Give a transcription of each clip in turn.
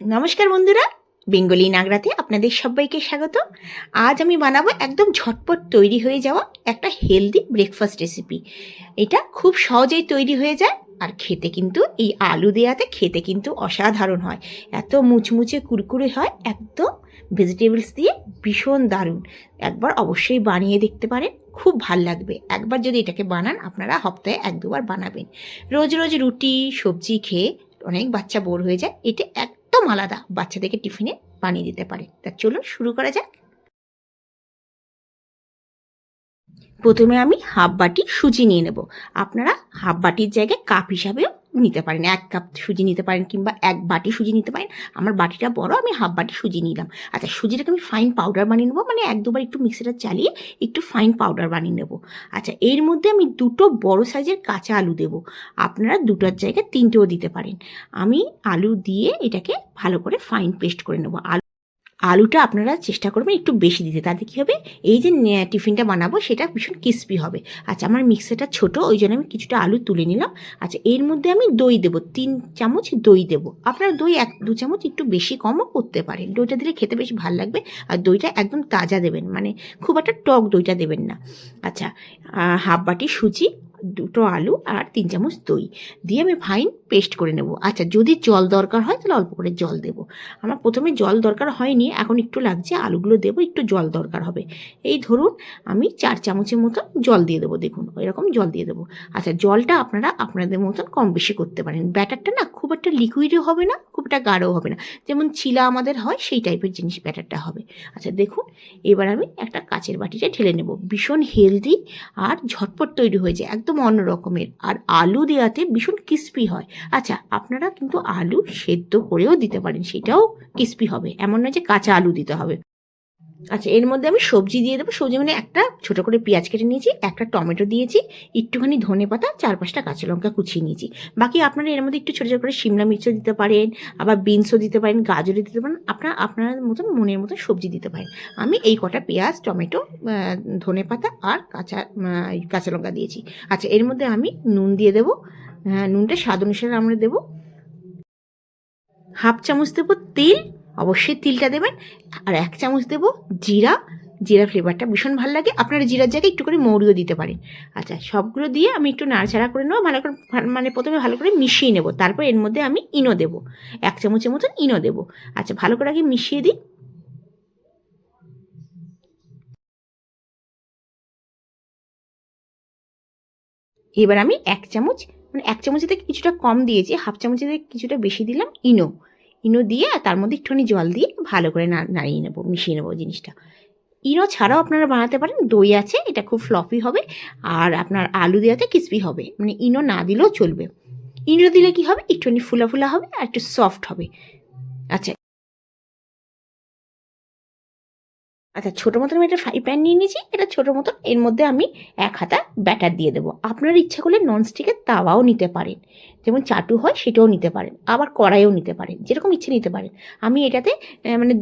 নমস্কার বন্ধুরা, বেঙ্গলি নাগরাতে আপনাদের সবাইকে স্বাগত। আজ আমি বানাবো একদম ঝটপট তৈরি হয়ে যাওয়া একটা হেলদি ব্রেকফাস্ট রেসিপি এটা খুব সহজেই তৈরি হয়ে যায়, আর খেতে কিন্তু, এই আলু দেওয়াতে খেতে কিন্তু অসাধারণ হয়। এত মুচমুচে কুরকুরে হয়, একদম ভেজিটেবলস দিয়ে ভীষণ দারুণ। একবার অবশ্যই বানিয়ে দেখতে পারেন, খুব ভালো লাগবে। একবার যদি এটাকে বানান, আপনারা সপ্তাহে এক দুবার বানাবেন। রোজ রোজ রুটি, সবজি খেয়ে অনেক বাচ্চা বোর হয়ে যায়। এটা একদম আলাদা। বাচ্চাদেরকে টিফিনে বানিয়ে দিতে পারে। তা চলুন শুরু করা যাক। প্রথমে আমি হাফ বাটি সুজি নিয়ে নেব। আপনারা হাফ বাটির জায়গায় কাপ হিসাবেও নিতে পারেন, এক কাপ সুজি নিতে পারেন কিংবা এক বাটি সুজি নিতে পারেন। আমার বাটিটা বড়, আমি হাফ বাটি সুজি নিলাম। আচ্ছা সুজিটাকে আমি ফাইন পাউডার বানিয়ে নেব মানে এক দুবার একটু মিক্সিটা চালিয়ে একটু ফাইন পাউডার বানিয়ে নেব। আচ্ছা এর মধ্যে আমি দুটো বড় সাইজের কাঁচা আলু দেব। আপনারা দুটোর জায়গায় তিনটেও দিতে পারেন। আমি আলু দিয়ে এটাকে ভালো করে ফাইন পেস্ট করে নেব। আলু আলুটা আপনারা চেষ্টা করবেন একটু বেশি দিতে। তাতে কী হবে? এই যে টিফিনটা বানাবো সেটা ভীষণ ক্রিস্পি হবে। আচ্ছা আমার মিক্সারটা ছোট ওই জন্য আমি কিছুটা আলু তুলে নিলাম। আচ্ছা এর মধ্যে আমি দই দেবো, তিন চামচ দই দেবো। আপনারা দই এক, দু চামচ একটু বেশি কমও করতে পারেন। দইটা দিলে খেতে বেশ ভালো লাগবে আর দইটা একদম তাজা দেবেন। মানে খুব একটা টক দইটা দেবেন না। আচ্ছা হাফ বাটি সুজি দুটো আলু আর তিন চামচ দই। দিয়ে আমি ফাইন পেস্ট করে নেব। আচ্ছা যদি জল দরকার হয় তাহলে অল্প করে জল দেবো। আমার প্রথমে জল দরকার হয়নি, এখন একটু লাগছে, আলুগুলো দেবো, একটু জল দরকার হবে। এই ধরুন আমি চার চামচের মতন জল দিয়ে দেবো, দেখুন, এরকম জল দিয়ে দেবো। আচ্ছা জলটা আপনারা আপনাদের মতন কম বেশি করতে পারেন। ব্যাটারটা না খুব একটা লিকুইডও হবে না খুব গাঢ় হবে না। যেমন চিলা আমাদের হয়, সেই টাইপের জিনিস ব্যাটারটা হবে। আচ্ছা দেখুন, এবার আমি একটা কাচের বাটিটা ঢেলে নেব। ভীষণ হেলদি আর ঝটপট তৈরি হয়ে যায়, একদম অন্য রকমের। আর আলু দেওয়াতে ভীষণ ক্রিস্পি হয়। আচ্ছা আপনারা কিন্তু আলু সেদ্ধ করেও দিতে পারেন, সেটাও ক্রিস্পি হবে। এমন নয় যে কাঁচা আলু দিতে হবে। আচ্ছা এর মধ্যে আমি সবজি দিয়ে দেবো। সবজি মানে একটা ছোট করে পেঁয়াজ কেটে নিয়েছি, একটা টমেটো দিয়েছি, একটুখানি ধনে পাতা, চার পাঁচটা কাঁচা লঙ্কা কুচিয়ে নিয়েছি। বাকি আপনারা এর মধ্যে একটু ছোটো ছোটো করে শিমলা মির্চও দিতে পারেন, আবার বিনসও দিতে পারেন, গাজরও দিতে পারেন। আপনারা, আপনার মতন মনের মতন সবজি দিতে পারেন। আমি এই কটা পেঁয়াজ, টমেটো ধনে পাতা আর কাঁচা কাঁচা লঙ্কা দিয়েছি। আচ্ছা এর মধ্যে আমি নুন দিয়ে দেবো। নুনটা স্বাদ অনুসারে আমরা দেবো। হাফ চামচ দেবো তেল অবশ্যই তিলটা দেবেন। আর এক চামচ দেবো জিরা। জিরা ফ্লেভারটা ভীষণ ভালো লাগে। আপনারা জিরার জায়গায় একটু করে মৌরিও দিতে পারেন। আচ্ছা সবগুলো দিয়ে আমি একটু নাড়াচাড়া করে নেব। ভালো করে মানে প্রথমে ভালো করে মিশিয়ে নেব। তারপর এর মধ্যে আমি ইনো দেবো। এক চামচের মতন ইনো দেবো। আচ্ছা ভালো করে আগে মিশিয়ে দিই। এবার আমি এক চামচ মানে এক চামচের থেকে কিছুটা কম দিয়েছি। হাফ চামচের থেকে কিছুটা বেশি দিলাম ইনো। ইনো দিয়ে তার মধ্যে একটুখানি জল দিয়ে ভালো করে না- নাড়িয়ে নেব মিশিয়ে নেব জিনিসটা। ইনো ছাড়াও আপনারা বানাতে পারেন দই আছে এটা খুব ফ্লফি হবে আর আপনার আলু দেওয়াতে ক্রিসপি হবে মানে ইনো না দিলেও চলবে। ইনো দিলে কি হবে? একটুখানি ফুলা ফুলা হবে আর একটু সফট হবে। আচ্ছা। আচ্ছা ছোটো মতন আমি একটা ফ্রাই প্যান নিয়ে নিয়েছি, এটা ছোটো মতন, এর মধ্যে আমি এক হাতা ব্যাটার দিয়ে দেবো। আপনার ইচ্ছা করলে ননস্টিকের তাওয়াও নিতে পারেন। যেমন চাটু হয়, সেটাও নিতে পারেন, আবার কড়াইও নিতে পারেন, যেরকম ইচ্ছে নিতে পারেন। আমি এটাতে মানে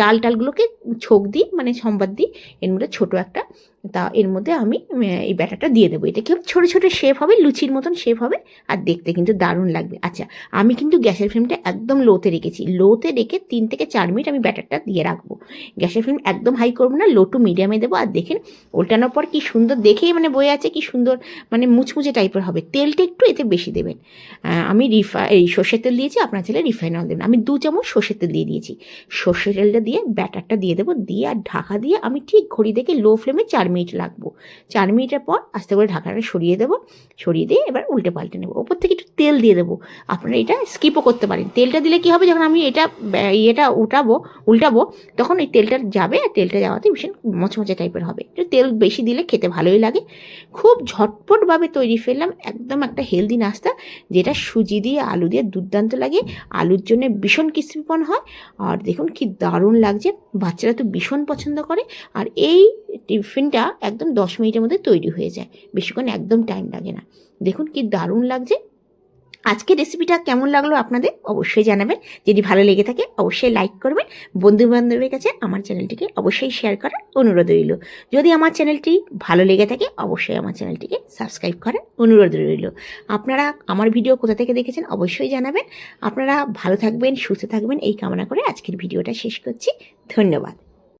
ডাল টালগুলোকে ছোক দিই মানে সম্বাদ দিই, এর মধ্যে ছোটো একটা, তা এর মধ্যে আমি এই ব্যাটারটা দিয়ে দেবো। এটা কি ছোটো ছোটো শেপ হবে, লুচির মতন শেপ হবে, আর দেখতে কিন্তু দারুণ লাগবে। আচ্ছা আমি কিন্তু গ্যাসের ফ্লেমটা একদম লোতে রেখেছি। লোতে রেখে তিন থেকে চার মিনিট আমি ব্যাটারটা দিয়ে রাখব। গ্যাসের ফ্লেম একদম হাই করব না লো টু মিডিয়ামে দেবো। আর দেখেন ওল্টানোর পর কি সুন্দর, দেখেই মানে বয়ে আছে, কি সুন্দর মানে মুচমুচে টাইপের হবে। তেলটা একটু এতে বেশি দেবেন। আমি রিফা এই সর্ষের তেল দিয়েছি, আপনার ছেলে রিফাইন অয়েল দেবেন। আমি দু চামচ সর্ষের তেল দিয়ে দিয়েছি। সর্ষের তেলটা দিয়ে ব্যাটারটা দিয়ে দেবো, দিয়ে আর ঢাকা দিয়ে আমি ঠিক ঘড়ি দেখে লো ফ্লেমে চার মিনিট লাগবো। চার মিনিটের পর আস্তে করে ঢাকাটা সরিয়ে দেবো। সরিয়ে দিয়ে এবার উল্টে পাল্টে নেব। ওপর থেকে একটু তেল দিয়ে দেবো। আপনারা এটা স্কিপও করতে পারেন। তেলটা দিলে কি হবে? যখন আমি এটা ইয়েটা উঠাবো, উল্টাবো, তখন ওই তেলটা যাবে আর তেলটা যাওয়াতে ভীষণ মচমচে টাইপের হবে। তেল বেশি দিলে খেতে ভালোই লাগে। খুব ঝটপটভাবে তৈরি ফেললাম একদম একটা হেলদি নাস্তা, যেটা সুজি দিয়ে, আলু দিয়ে দুর্দান্ত লাগে। আলুর জন্য ভীষণ ক্রিস্পিপন হয়। আর দেখুন কি দারুণ লাগছে। বাচ্চারা তো ভীষণ পছন্দ করে। আর এই টিফিনটা একদম দশ মিনিটের মধ্যে তৈরি হয়ে যায়। বেশিক্ষণ একদম টাইম লাগে না। দেখুন কি দারুণ লাগছে। আজকের রেসিপিটা কেমন লাগল আপনাদের অবশ্যই জানাবেন। যদি ভালো লেগে থাকে অবশ্যই লাইক করবেন। বন্ধু বান্ধবের কাছে আমার চ্যানেলটিকে অবশ্যই শেয়ার করার অনুরোধ রইল। যদি আমার চ্যানেলটি ভালো লেগে থাকে অবশ্যই আমার চ্যানেলটিকে সাবস্ক্রাইব করার অনুরোধ রইল। আপনারা আমার ভিডিও কোথা থেকে দেখেছেন অবশ্যই জানাবেন। আপনারা ভালো থাকবেন, সুস্থ থাকবেন, এই কামনা করে আজকের ভিডিওটা শেষ করছি। ধন্যবাদ।